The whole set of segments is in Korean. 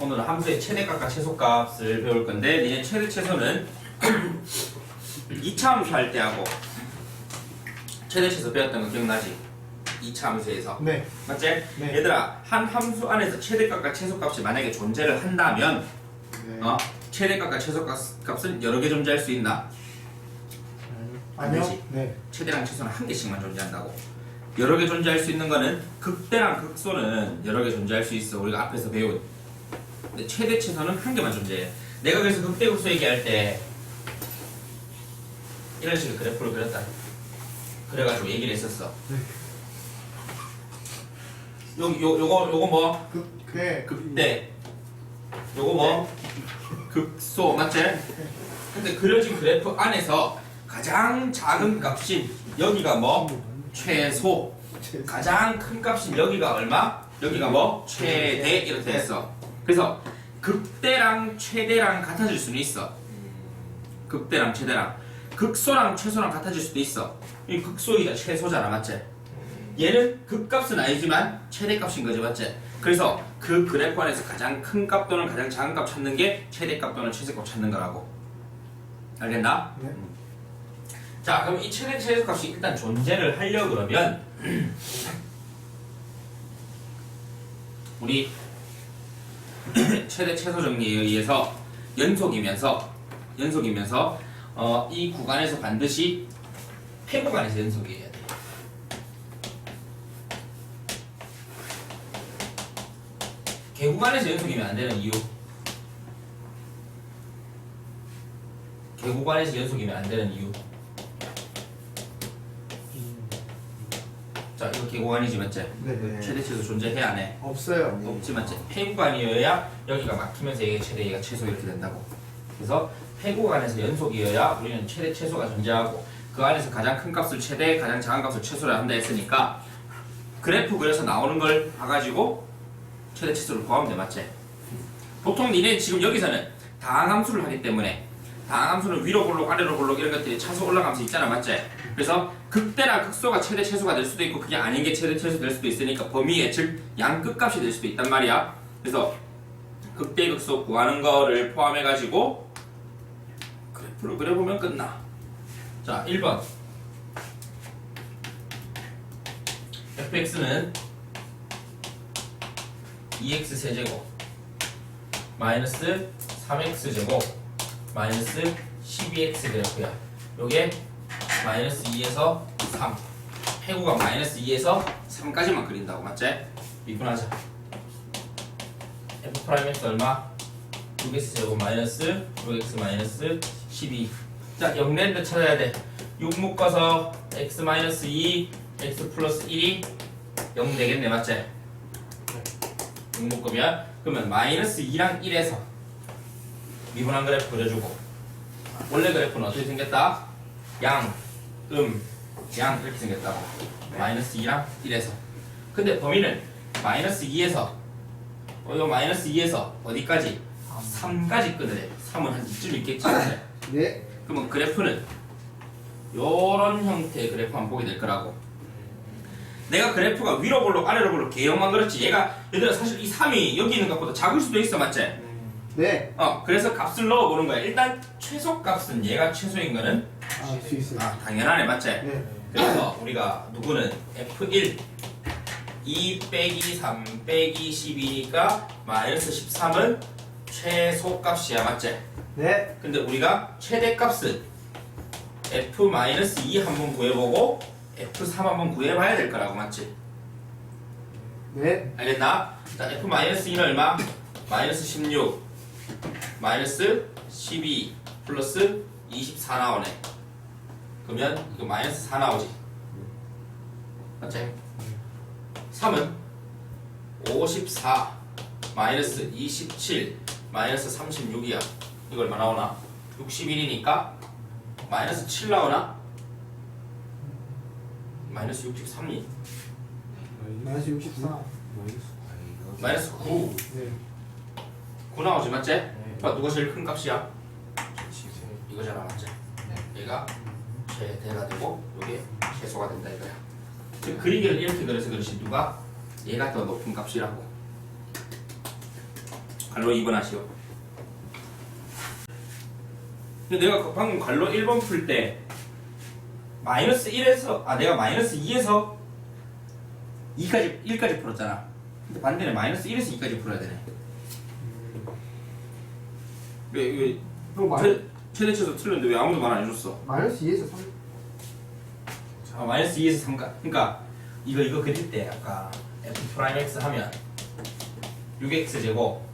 오늘은 함수의 최대값과 최소값을 배울 건데 니네 최대 최소는 2차 함수 할 때 하고 최대 최소 배웠던 거 기억나지? 2차 함수에서 네. 맞지? 네. 얘들아 한 함수 안에서 최대값과 최소값이 만약에 존재를 한다면 네. 어? 최대값과 최소값은 여러 개 존재할 수 있나? 아니요. 아니지. 네. 최대랑 최소는 한 개씩만 존재한다고. 여러 개 존재할 수 있는 거는 극대랑 극소는 여러 개 존재할 수 있어. 우리가 앞에서 배운. 근데 최대 최소는 한 개만 존재해. 내가 그래서 극대 극소 얘기할 때 이런 식의 그래프를 그렸다. 그래가지고 얘기를 했었어. 요, 요, 요거, 요거 뭐? 그, 네. 극대. 요거 뭐? 극소, 맞지? 근데 그려진 그래프 안에서 가장 작은 값인 여기가 뭐? 최소. 가장 큰 값인 여기가 얼마? 여기가 뭐? 최대 이렇게 했어. 그래서 극대랑 최대랑 같아질 수는 있어. 극대랑 최대랑. 극소랑 최소랑 같아질 수도 있어. 이 극소이자 최소잖아, 맞지? 얘는 극값은 아니지만 최대값인 거지, 맞지? 그래서 그 그래프 안에서 가장 큰 값 또는 가장 작은 값 찾는 게 최대값 또는 최소값 찾는 거라고. 알겠나? 네. 자, 그럼 이 최대 최소값이 일단 존재를 하려 그러면 우리 최대 최소 정리에 의해서 연속이면서 연속이면서 어, 이 구간에서 반드시 폐 구간에서 연속이어야 돼. 개 구간에서 연속이면 안 되는 이유. 개 구간에서 연속이면 안 되는 이유. 개 구간이지 맞지? 네. 네. 최대 최소 존재해 안 해? 없어요. 없지 맞지? 폐구간이어야 여기가 막히면서 이게 최대 얘가 최소 이렇게 된다고. 그래서 폐구간에서 연속이어야 우리는 최대 최소가 존재하고 그 안에서 가장 큰 값을 최대, 가장 작은 값을 최소로 한다 했으니까 그래프 그려서 나오는 걸 봐가지고 최대 최소를 구하면 돼 맞지? 보통 니네 지금 여기서는 다항함수를 하기 때문에 다항함수는 위로 볼록 아래로 볼록 이런 것들이 차수 올라가면서 있잖아 맞지? 그래서 극대나 극소가 최대 최소가 될 수도 있고 그게 아닌 게 최대 최소 될 수도 있으니까 범위의 즉 양끝값이 될 수도 있단 말이야. 그래서 극대 극소 구하는 거를 포함해 가지고 그래프를 그려보면 끝나. 자 1번. fx는 2x 세제곱 마이너스 3x 제곱 마이너스 12x 그래프야. 요게 마이너스 2에서 3 해구가 마이너스 2에서 3까지만 그린다고 맞지? 미분하자 f 프라임 x 얼마? 6x 제곱 마이너스 6x 마이너스 12자 영랜드 찾아야 돼6 묶어서 x 마이너스 2 x 플러스 1이 0 되겠네 맞지? 6 묶으면 그러면 마이너스 2랑 1에서 미분한 그래프 그려주고 원래 그래프는 어떻게 생겼다? 양, 음, 양 이렇게 생겼다고 마이너스 2랑 1에서 근데 범위는 마이너스 2에서 어, 요 마이너스 2에서 어디까지? 3까지 끊으래 3은 한 이쯤 있겠지? 네. 그러면 그래프는 요런 형태의 그래프 한번 보게 될 거라고 내가 그래프가 위로 볼록 아래로 볼록 개형만 그렇지 얘가 얘들아 사실 이 3이 여기 있는 것보다 작을 수도 있어 맞지? 네. 어 그래서 값을 넣어보는 거야 일단 최소값은 얘가 최소인 거는 알수 있어요. 아 당연하네 맞지? 네. 그래서 우리가 누구는 F1 2 빼기 3 빼기 12니까 마이너스 13은 최소값이야 맞지? 네. 근데 우리가 최대값은 F 마이너스 2 한번 구해보고 F3 한번 구해봐야 될 거라고 맞지? 네. 알겠나? 자 F 마이너스 2는 얼마? 마이너스 16 마이너스 12 플러스 24 나오네 그러면 이거 마이너스 4 나오지 맞지? 3은 54 마이너스 27 마이너스 36이야 이거 얼마 나오나? 61이니까 마이너스 7 나오나? 마이너스 63이 마이너스 64. 마이너스 9 네. 9 나오지 맞지? 봐 누가 제일 큰 값이야? 이거잖아 맞지? 얘가 최대가 되고 이게 최소가 된다 이거야 즉 그리기를 이렇게 그려서 그렇지 누가 얘가 더 높은 값이라고 갈로 2번 하시오. 근데 내가 그 방금 갈로 1번 풀 때 마이너스 1에서 아 내가 마이너스 2에서 2까지 1까지 풀었잖아. 근데 반대는 마이너스 1에서 2까지 풀어야 되네. 왜, 왜형 마이, 최, 최대 최소 틀렸는데 왜 아무도 말 안 해줬어? 마이너스 2에서 3 아, 마이너스 2에서 3가 그러니까 이거 이거 그릴 때 아까 f 프라임 x 하면 6x 제곱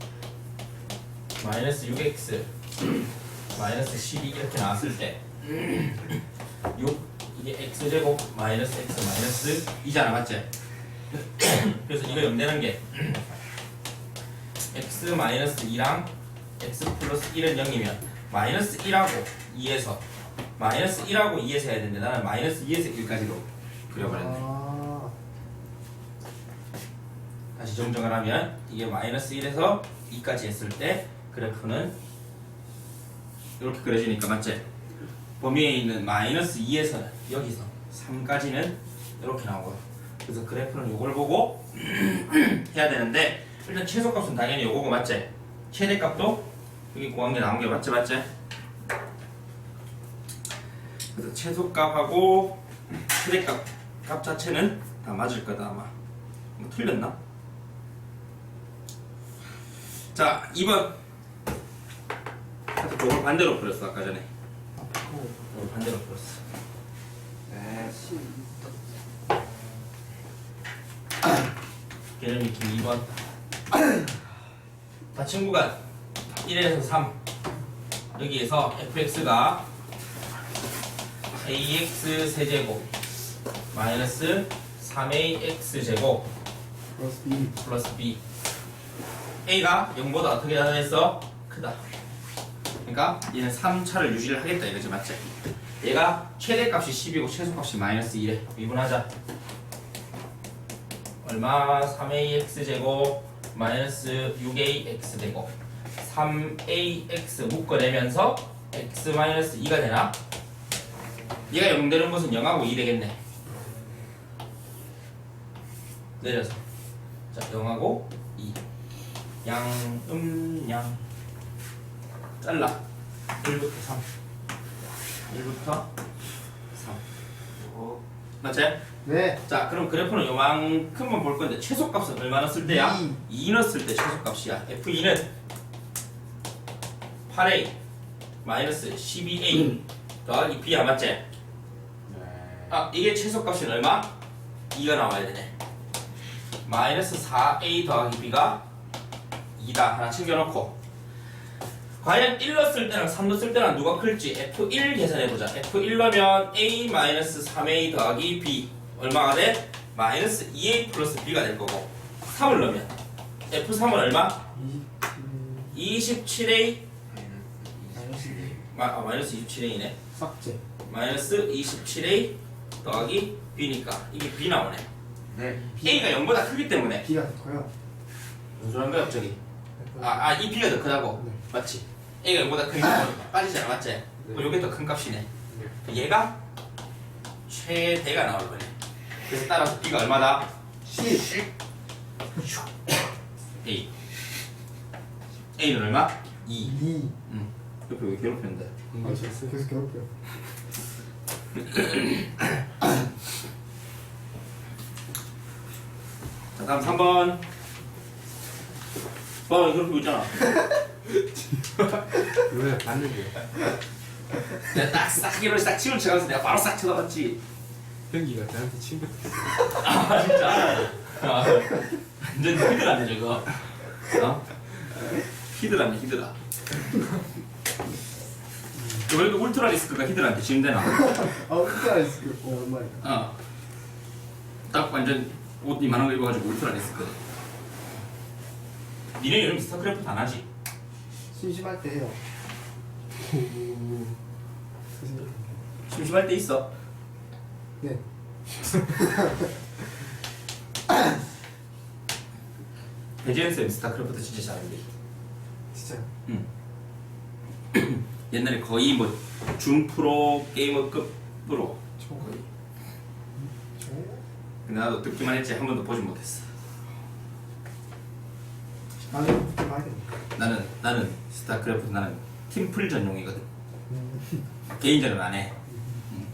마이너스 6x 마이너스 12 이렇게 나왔을 때 6, 이게 x 제곱 마이너스 x 마이너스 2잖아 맞지? 그래서 이거 염되는 게 x 마이너스 2랑 x 플러스 1은 0이면 마이너스 1하고 2에서 마이너스 1하고 2에서 해야 되는데 나는 마이너스 2에서 1까지로 그려버렸네 아, 다시 정정을 하면 이게 마이너스 1에서 2까지 했을 때 그래프는 이렇게 그려지니까 맞지? 범위에 있는 마이너스 2에서는 여기서 3까지는 이렇게 나오고요 그래서 그래프는 이걸 보고 해야 되는데 일단 최소값은 당연히 요거고 맞지? 최대값도 여기 게 나온 게 맞지 맞지? 그래서 최소값하고 최대값 값 자체는 다 맞을 거다 아마. 뭐 틀렸나? 자 2번. 하여튼 그걸 반대로 풀었어 아까 전에. 그걸 반대로 풀었어. 네, 10 개념이 긴 2번. 자 친구가 1에서 3 여기에서 fx가 ax 세제곱 마이너스 3ax 제곱 플러스 B 플러스 b a가 0보다 어떻게 나타냈어? 크다 그러니까 얘는 3차를 유지를 하겠다 이거지 맞지? 얘가 최대값이 10이고 최소값이 마이너스 1에 미분하자 얼마? 3ax 제곱 마이너스 6ax 제곱 3ax 묶어내면서 x 마이너스 2가 되나? 얘가 0 되는 것은 0하고 2 되겠네. 내려서. 자 0하고 2 양, 음, 양. 잘라. 1부터 3 1부터 3 어, 맞지? 네. 자 그럼 그래프는 요만큼만 볼 건데 최소값은 얼마 넣었을 때야? 이. 2 넣었을 때 최소값이야. F2는 8A 마이너스 12A 더하기 B야 맞지? 아 이게 최소값이 얼마? 2가 나와야 되네. 마이너스 4A 더하기 B가 2다. 하나 챙겨놓고. 과연 1 넣었을 때랑 3 넣었을 때랑 누가 클지? F1 계산해보자. F1 넣으면 A 마이너스 3A 더하기 B 얼마가 돼? 마이너스 2A 플러스 B가 될 거고. 3을 넣으면. F3은 얼마? 20 27A 마이너스 2 마, 아, 마이너스 27A네? 삭제. 마이너스 27A 더하기 B니까 이게 B 나오네. 네. A가 0보다 크기 때문에. B가 더 커요. 무슨 소리 한 거야 갑자기. 아, 아, 이 B가 더 크다고? 네. 맞지? A가 0보다 크기 때문에 빠지잖아 맞지? 그럼 요게 더 큰 값이네. 얘가 최대가 나올 거네. 그래서 따라서 B가 얼마다? 10 A. A는 얼마? 2 2 응. 옆에 왜 괴롭혔는데? 아, 계속 괴롭혀요 자 다음 3번. 봐 괴롭히고 있잖아? 왜? 봤는데. 내가 딱 싹 이걸 싹 치울 쳐가면서 내가 바로 싹 쳐다봤지. 현기가 나한테 친구 아 진짜. 아, 완전 히드라네 저거. 어? 히드라네 히드라 왜 이렇게 울트라 리스크가 히드라한테 지금되나 아 웃겨 있을 거 얼마야 어 딱 완전 옷 이만한 거 입어가지고 울트라 리스크. 니네 이름 스타크래프트 안 하지? 심심할 때 해요. 심심할 때 있어. 네. 배재현 쌤 스타크래프트 진짜 잘하는데. 진짜요 옛날에 거의 뭐 준프로 게이머급으로 근데 나도 듣기만 했지 한 번도 보진 못했어. 나는 나는 스타크래프트 나는 팀플 전용이거든. 음. 개인전은 안 해. 음.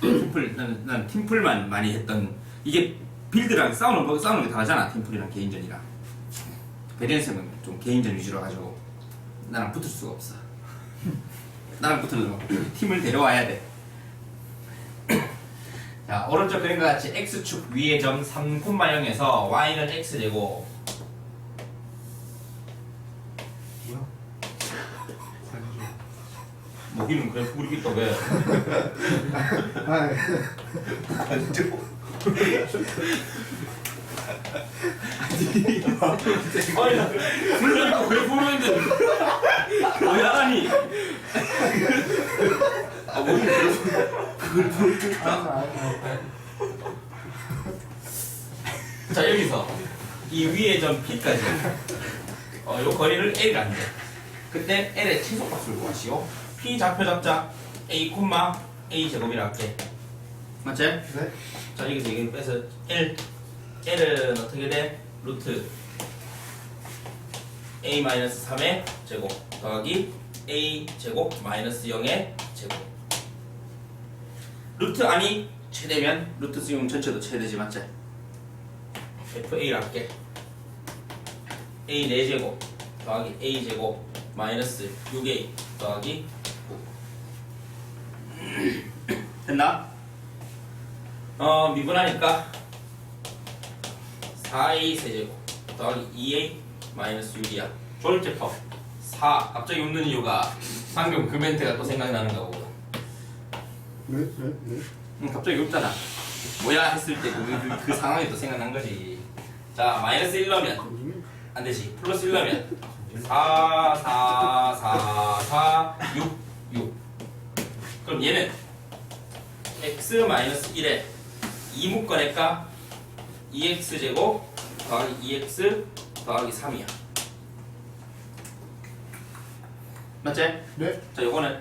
팀플 나는 나는 팀플만 많이 했던 이게 빌드랑 싸우는 거 싸우는 게 다르잖아 팀플이랑 개인전이랑. 베리언스는 좀 개인전 위주로 가지고 나랑 붙을 수가 없어. 나랑 붙으려면 팀을 데려와야 돼. 자 오른쪽 그림과 같이 x축 위의 점 3,0에서 y는 x제곱? 먹이는 그래 부르겠다 왜? 아, 예. 아니 나 부르니까 왜 부르는데 왜 하니? 아 아, 아, 아. 자 여기서 이 위에 점 P까지 어, 요 거리를 L이라 한대 그때 L의 최소값을 구하시오 P 좌표 잡자 A, A 제곱이라 할게 맞지? 네. 자 여기서 이게 빼서 L L은 어떻게 돼? 루트 A 마이너스 3의 제곱 더하기 A 제곱 마이너스 0의 제곱. 루트 아니 최대면 루트 수용 전체도 최대지 맞지? FA를 할게 A 4제곱 더하기 A 제곱 마이너스 6A 더하기 9 됐나? 어 미분하니까 4A 세제곱 더하기 2A 마이너스 6이야. 조립제법 4 갑자기 웃는 이유가 방금 그 멘트가 또 생각나는 거고. 네, 네, 네. 음, 갑자기 웃잖아. 뭐야 했을 때그 그, 그 상황이 또 생각난 거지. 자 마이너스 1 넣으면 요즘에 안 되지. 플러스 1 넣으면 4 4 4 4 6 6 그럼 얘는 x 마이너스 1에 2 묶어낼까? 2x 제곱 더하기 2x 더하기 3이야 맞지? 네. 자 요거는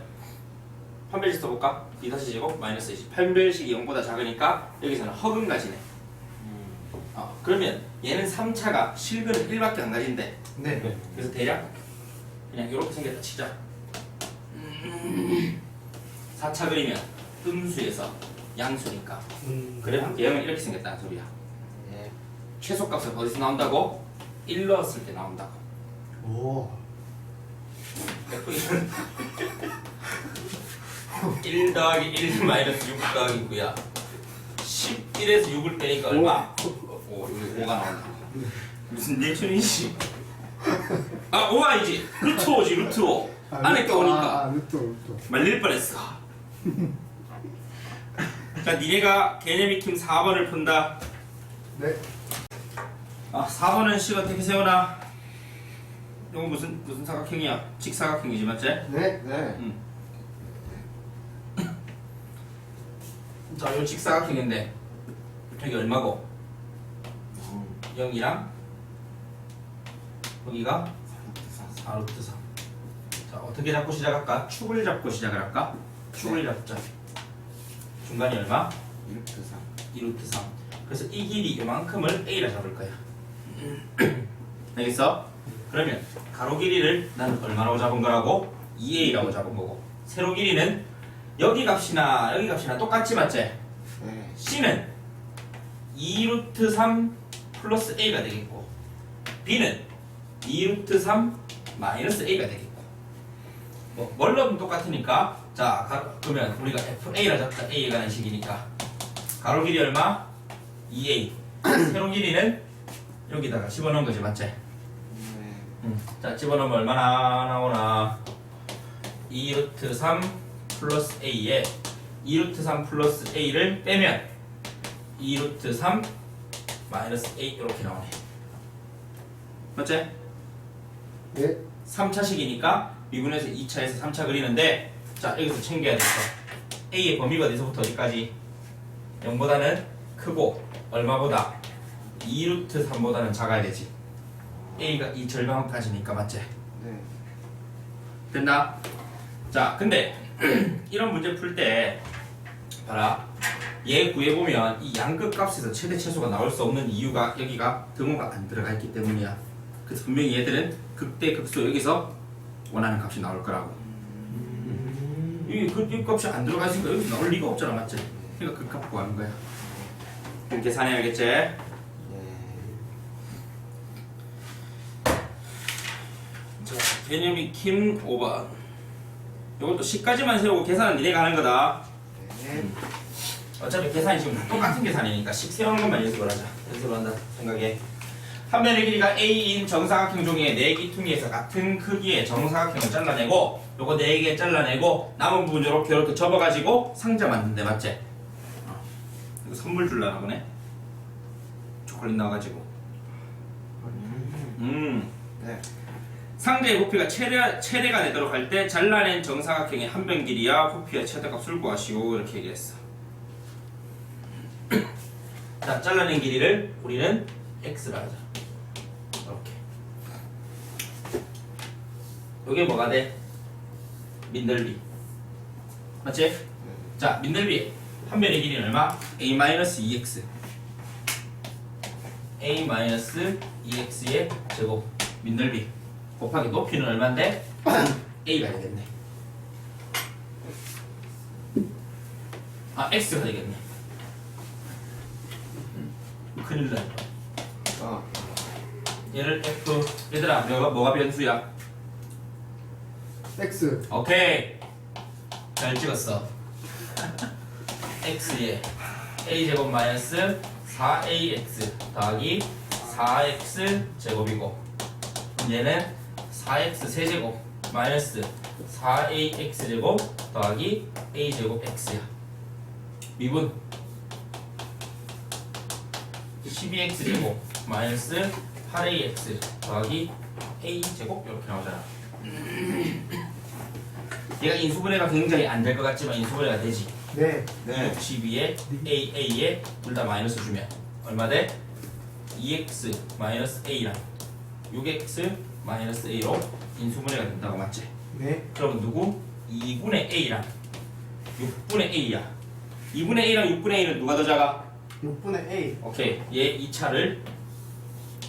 판별식 써볼까? 2 다시 제곱 마이너스 20 판별식이 0보다 작으니까 여기서는 허금 가지네 어, 그러면 얘는 3차가 실근은 1밖에 안 가진대 네. 그래서 대략 그냥 이렇게 생겼다 치자. 음, 4차 그리면 음수에서 양수니까. 음. 그래 얘는 이렇게 생겼다는 소리야. 네. 최소값은 어디서 나온다고? 1 넣었을 때 나온다고. 오. F는 1 더하기 1 마이너스 6 더하기 9야. 11에서 6을 빼니까 얼마? 5, 5가 나온다. 무슨 내춘이지? 아, 5 아니지? 루트 5지, 루트 5. 안에 껴오니까. 아, 루트, 루트. 말릴 뻔했어. 자, 니네가 개념 익힘 4번을 푼다. 네. 아, 4번은 식 어떻게 세우나? 이거 무슨 무슨 사각형이야? 직사각형이지 맞지? 네. 네. 자, 요 직사각형인데 여기 얼마고? 0이랑 여기가 4루트 3. 자, 어떻게 잡고 시작할까? 축을 잡고 시작을 할까? 축을 잡자. 중간이 얼마? 1루트 3 2루트 3. 그래서 이 길이 이만큼을 A라 잡을 거야. 알겠어? 그러면 가로 길이를 나는 얼마라고 잡은 거라고? 2A라고 잡은 거고 세로 길이는 여기 값이나 여기 값이나 똑같지 맞지? 네 C는 2루트 3 플러스 A가 되겠고 B는 2루트 3 마이너스 A가 되겠고 뭐 뭘로든 똑같으니까 자 가, 그러면 우리가 FA라 잡자 A가 가는 식이니까 가로 길이 얼마? 2A 세로 길이는 여기다가 집어넣은 거지 맞지? 자 집어넣으면 얼마나 나오나? 2루트 3 플러스 a에 2루트 3 플러스 a를 빼면 2루트 3 마이너스 a 이렇게 나오네. 맞지? 네. 3차식이니까 미분에서 2차에서 3차 그리는데 자 여기서 챙겨야 될 거. A의 범위가 어디서부터 어디까지? 0보다는 크고 얼마보다? 2루트 3보다는 작아야 되지 a가 이 절반까지니까 맞지? 네. 됐나? 자, 근데 이런 문제 풀 때 봐라. 얘 구해보면 이 양극 값에서 최대 최소가 나올 수 없는 이유가 여기가 등호가 안 들어가 있기 때문이야. 그래서 분명히 얘들은 극대 극소 여기서 원하는 값이 나올 거라고. 이게 그, 이 값이 안 들어가 있으니까 여기 나올 리가 없잖아, 맞지? 그러니까 그 값 구하는 거야. 그럼 계산해야겠지? 네. 자, 개념이 킴 5번. 이것도 10까지만 세우고 계산은 니네가 하는 거다. 네. 어차피 계산이 지금 다 똑같은 계산이니까 10 세우는 것만 연습을 하자. 연습을 한다 생각에. 한 면의 길이가 A인 정사각형 종이의 네 기퉁이에서 같은 크기의 정사각형을 잘라내고 요거 네개 잘라내고 남은 부분 이렇게 이렇게 접어가지고 상자 만든대 맞지? 어. 이거 선물 줄라나 보네. 초콜릿 나와가지고. 음. 네. 상대의 부피가 최대, 최대가 되도록 할 때 잘라낸 정사각형의 한 변 길이와 부피의 최대값을 구하시오. 이렇게 얘기했어. 자 잘라낸 길이를 우리는 x라 하자. 이렇게 이게 뭐가 돼? 민들비. 맞지? 자 민들비. 한 변의 길이는 얼마? a-2x a-2x의 제곱. 민들비 곱하기 높이는 얼마인데? a가 되겠네. 아 x가 되겠네. 음, 큰일 날. 어. 얘를 f 얘들아 뭐가, 뭐가 변수야? X. 오케이 잘 찍었어. x에 a 제곱 마이너스 4ax 더하기 4x 제곱이고 얘는 4x 세제곱 마이너스 4ax 제곱 더하기 a 제곱 x야. 미분 12x 제곱 마이너스 8ax 더하기 a 제곱 이렇게 나오잖아. 얘가 인수분해가 굉장히 안 될 것 같지만 인수분해가 되지. 네. 네. 62에 a a에 둘 다 마이너스 주면 얼마 돼? 2x 마이너스 a랑 6x 마이너스 a로 인수분해가 된다고 맞지? 네. 그러면 누구? 2분의 a랑 6분의 a야. 2분의 a랑 6분의 a는 누가 더 작아? 6분의 A. 오케이. 얘 2차를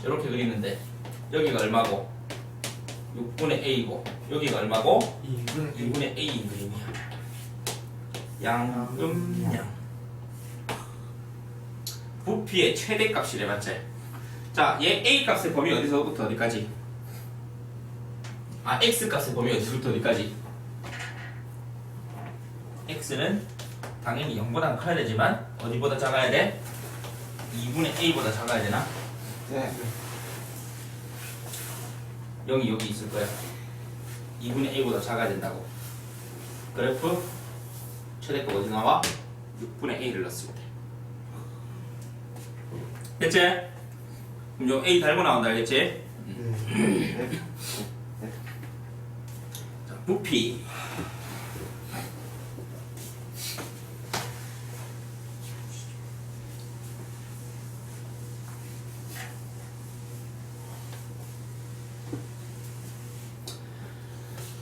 이렇게 그리는데 여기가 얼마고? 6분의 a고 여기가 얼마고? 2분의 2분의 a인 그림이야. 양음양. 부피의 최대값이래 맞지? 자, 얘 a 값의 범위 어디서부터 어디까지? 아, x 값의 범위 어디서부터 어디까지? x는 당연히 0보다 커야 되지만 어디보다 작아야 돼? 2분의 a보다 작아야 되나? 네. 0이 여기 있을 거야. 2분의 a보다 작아야 된다고. 그래프 최대값 어디 나와? 6분의 a를 넣었을 때. 됐지? 그럼 요 a 달고 나온다 알겠지? 네. 자, 부피.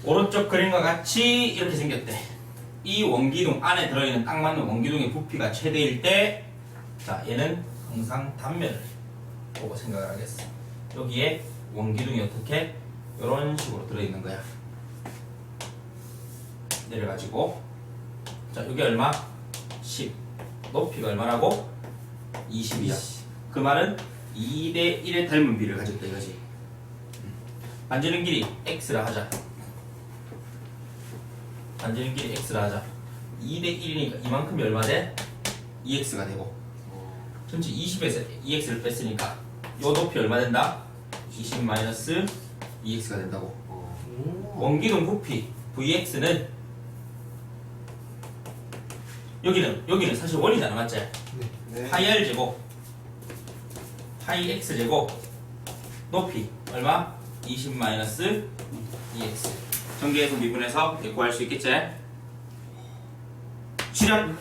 오른쪽 그림과 같이 이렇게 생겼대. 이 원기둥 안에 들어있는 딱 맞는 원기둥의 부피가 최대일 때, 자 얘는 항상 단면을 보고 생각을 하겠어. 여기에 원기둥이 어떻게 이런 식으로 들어있는 거야. 내려가지고, 자 여기 얼마? 10. 높이가 얼마라고? 20이야. 그 말은 2대 1의 닮은 비를 가졌다 이거지. 반지름 길이 x라 하자. 반지름 길이 x라 하자. 2대 1이니까 이만큼이 얼마 돼? 2x가 되고 전체 20에서 2x를 뺐으니까 요 높이 얼마 된다? 20 마이너스 2x가 된다고. 원기둥 부피 vx는 여기는 여기는 사실 원이잖아 맞지? 네. 파이 r 제곱 파이 x 제곱 높이 얼마? 20 마이너스 2x 전개해서 미분해서 구할 수 있겠지? 실현